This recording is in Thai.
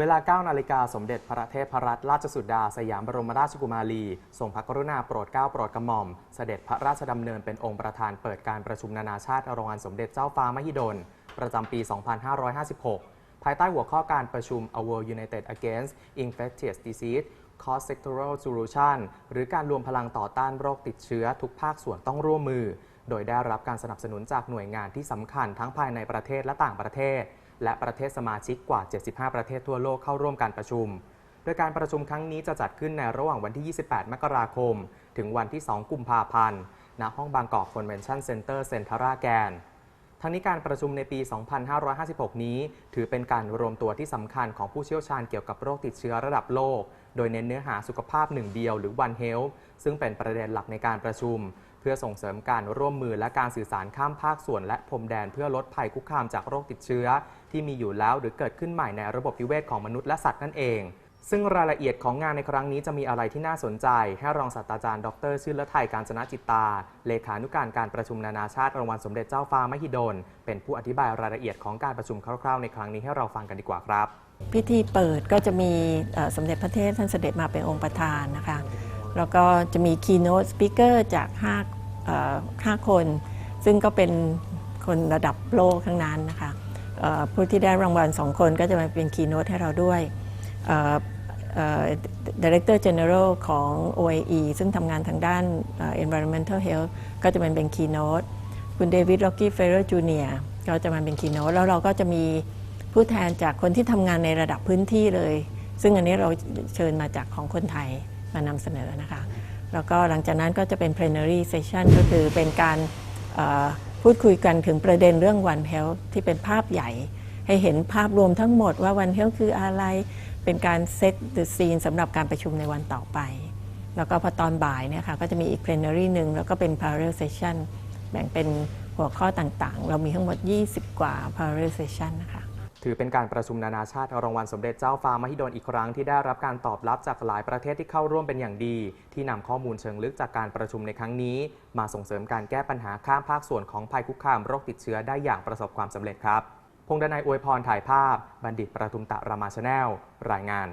เวลา 9 นาฬิกาสมเด็จพระเทพรัตนราชสุดา สยามบรมราชกุมารีทรงพระกรุณาโปรดเกล้าโปรดกระหม่อม เสด็จพระราชดำเนินเป็นองค์ประธานเปิดการประชุมนานาชาติโรงงานสมเด็จเจ้าฟ้ามหิดล ประจำปี 2556 ภายใต้หัวข้อการประชุม A World United Against Infectious Disease Cross Sectoral Solution หรือการรวมพลังต่อต้านโรคติดเชื้อทุกภาคส่วนต้องร่วมมือ โดยได้รับการสนับสนุนจากหน่วยงานที่สำคัญทั้งภายในประเทศและต่างประเทศ และประเทศสมาชิกกว่า 75 ประเทศทั่วโลกเข้าร่วมการประชุม โดยการประชุมครั้งนี้จะจัดขึ้นในระหว่างวันที่ 28 มกราคม ถึงวันที่ 2 กุมภาพันธ์ ณ ห้องบางกอกคอนเวนชั่นเซ็นเตอร์เซ็นทราแกนทั้งนี้การประชุมในปี 2556 นี้ ถือเป็นการรวมตัวที่สำคัญของผู้เชี่ยวชาญเกี่ยวกับโรคติดเชื้อระดับโลก โดยเน้นเนื้อหาสุขภาพหนึ่งเดียวหรือ One Health ซึ่งเป็นประเด็นหลักในการประชุม พื่อส่งเสริมการร่วมมือและการสื่อสารข้ามภาคส่วน และพรมแดนเพื่อลดภัยคุกคามจากโรคติดเชื้อ ที่มีอยู่แล้วหรือเกิดขึ้นใหม่ในระบบนิเวศของมนุษย์และสัตว์นั่นเองซึ่งรายละเอียดของงานในครั้งนี้จะมีอะไรที่น่าสนใจ ให้รองศาสตราจารย์ ดร ชื่นละไทยการจนะจิตตา เลขานุการการประชุมนานาชาติรางวัลสมเด็จเจ้าฟ้ามหิดล เป็นผู้อธิบายรายละเอียดของการประชุมคร่าวๆ ในครั้งนี้ให้เราฟังกันดีกว่าครับ พิธีเปิดก็จะมีสมเด็จพระเทพท่านเสด็จมาเป็นองค์ประธานนะคะ แล้วก็จะมี keynote speaker จาก5เอ่อ5คน ซึ่งก็เป็นคนระดับโลกทั้งนั้นนะคะผู้ที่ได้รางวัล 2 คนก็จะมาเป็น keynote ให้เราด้วยเอ่อเอ่อ Director General ของ OAE ซึ่งทำงานทางด้านเอ่อ Environmental Health ก็จะมาเป็น keynote คุณเดวิดล็อกกี้เฟเรอร์จูเนียก็จะมาเป็นคีโนแล้วเราก็จะมีผู้แทนจากคนที่ทำงานในระดับพื้นที่เลย ซึ่งอันนี้เราเชิญมาจากของคนไทย มานำเสนอนะคะ แล้วก็หลังจากนั้นก็จะเป็น plenary session ก็คือเป็นการพูดคุยกันถึงประเด็นเรื่อง One Health ที่เป็นภาพใหญ่ ให้เห็นภาพรวมทั้งหมดว่า One Health คืออะไร เป็นการ set the scene สำหรับการประชุมในวันต่อไป แล้วก็พอตอนบ่ายเนี่ยค่ะก็จะมีอีก plenary หนึ่งแล้วก็เป็น parallel session แบ่งเป็นหัวข้อต่างๆ เรามีทั้งหมด20 กว่า parallel session นะคะ ถือเป็นการประชุมนานาชาติรางวัลสมเด็จเจ้าฟ้ามหิดลอีกครั้งที่ได้รับการตอบรับจากหลายประเทศที่เข้าร่วมเป็นอย่างดี ที่นำข้อมูลเชิงลึกจากการประชุมในครั้งนี้ มาส่งเสริมการแก้ปัญหาข้ามภาคส่วนของภัยคุกคามโรคติดเชื้อได้อย่างประสบความสำเร็จครับพงดนายอวยพรถ่ายภาพ บัณฑิตประทุมตะรามาชาแนลรายงาน